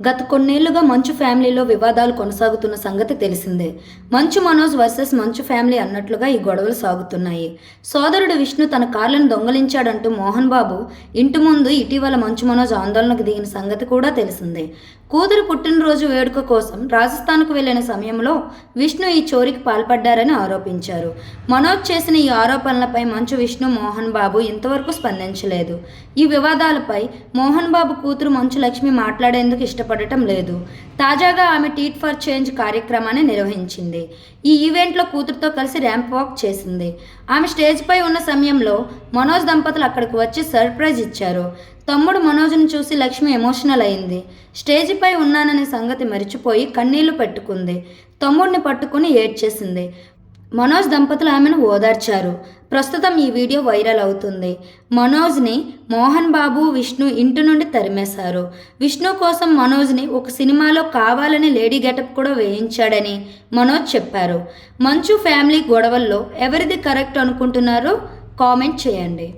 గత కొన్నేళ్ళుగా మంచు ఫ్యామిలీలో వివాదాలు కొనసాగుతున్న సంగతి తెలిసిందే. మంచు మనోజ్ వర్సెస్ మంచు ఫ్యామిలీ అన్నట్లుగా ఈ గొడవలు సాగుతున్నాయి. సోదరుడు విష్ణు తన కార్లను దొంగలించాడంటూ మోహన్ బాబు ఇంటి ముందు ఇటీవల మంచు మనోజ్ ఆందోళనకు దిగిన సంగతి కూడా తెలిసిందే. కూతురు పుట్టినరోజు వేడుక కోసం రాజస్థాన్కు వెళ్ళిన సమయంలో విష్ణు ఈ చోరీకి పాల్పడ్డారని ఆరోపించారు. మనోజ్ చేసిన ఈ ఆరోపణలపై మంచు విష్ణు మోహన్ బాబు ఇంతవరకు స్పందించలేదు. ఈ వివాదాలపై మోహన్ బాబు కూతురు మంచు లక్ష్మి మాట్లాడేందుకు ఇష్టం ఇష్టపడటం లేదు. తాజాగా ఆమె టీట్ ఫర్ చేంజ్ కార్యక్రమాన్ని నిర్వహించింది. ఈ ఈవెంట్లో కూతురుతో కలిసి ర్యాంప్ వాక్ చేసింది. ఆమె స్టేజ్పై ఉన్న సమయంలో మనోజ్ దంపతులు అక్కడికి వచ్చి సర్ప్రైజ్ ఇచ్చారు. తమ్ముడు మనోజ్ను చూసి లక్ష్మి ఎమోషనల్ అయింది. స్టేజిపై ఉన్నాననే సంగతి మరిచిపోయి కన్నీళ్ళు పెట్టుకుంది. తమ్ముడిని పట్టుకుని ఏడ్చేసింది. మనోజ్ దంపతులు ఆమెను ఓదార్చారు. ప్రస్తుతం ఈ వీడియో వైరల్ అవుతుంది. మనోజ్ని మోహన్ బాబు విష్ణు ఇంటి నుండి తరిమేశారు. విష్ణు కోసం మనోజ్ని ఒక సినిమాలో కావాలని లేడీ గెటప్ కూడా వేయించాడని మనోజ్ చెప్పారు. మంచు ఫ్యామిలీ గొడవల్లో ఎవరిది కరెక్ట్ అనుకుంటున్నారో కామెంట్ చేయండి.